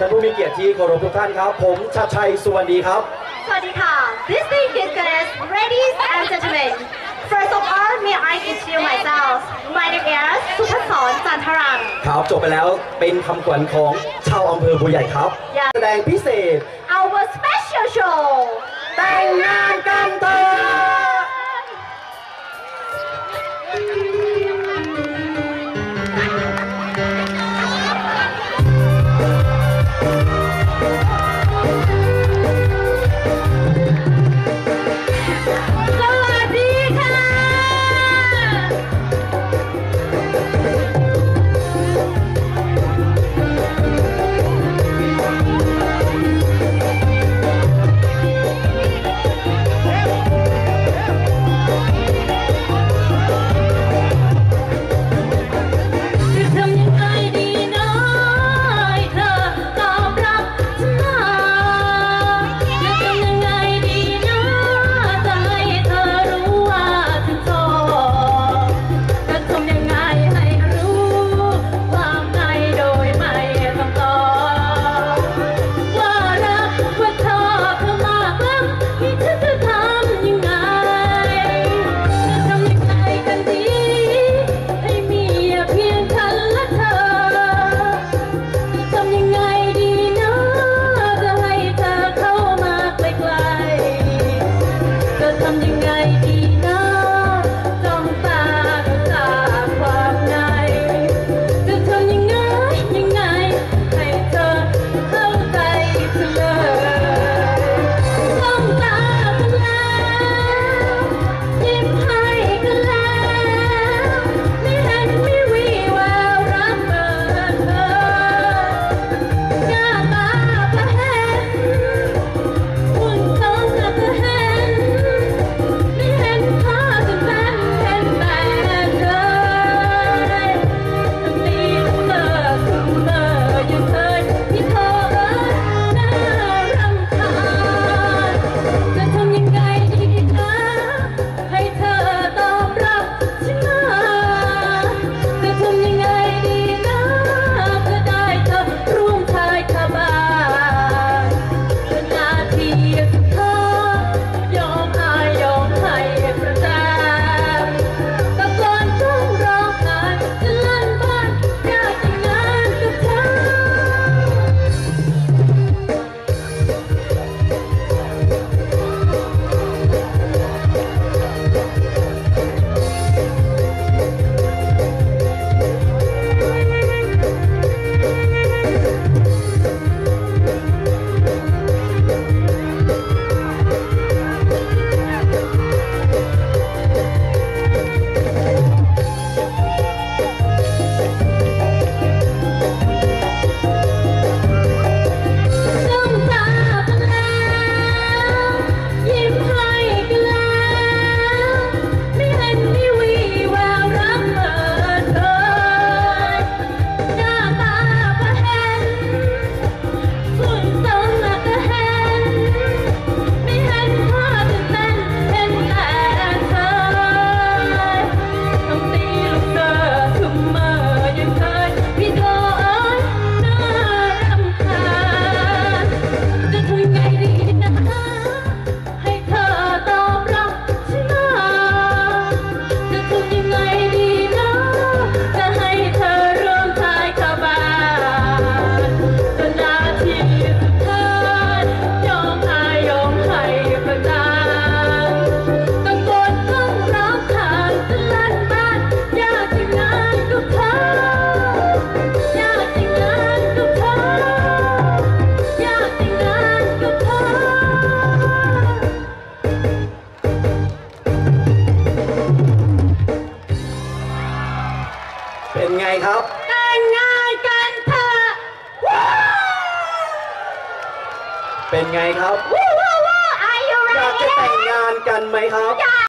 ท่านผู้มีเกียรติที่เคารพทุกท่านครับ ผมชาชัยสุวรรณีครับ สวัสดีค่ะ This day is guys, ladies and gentlemen. First of all, may I introduce myself? My name is สุพศรจันทรัง ครับจบไปแล้วเป็นคำขวัญของชาวอำเภอบูใหญ่ครับ Yeah. แสดงพิเศษ Our special show. แต่งงานกันเถอะ เป็นไงครับอยากจะแต่งงานกันไหมครับ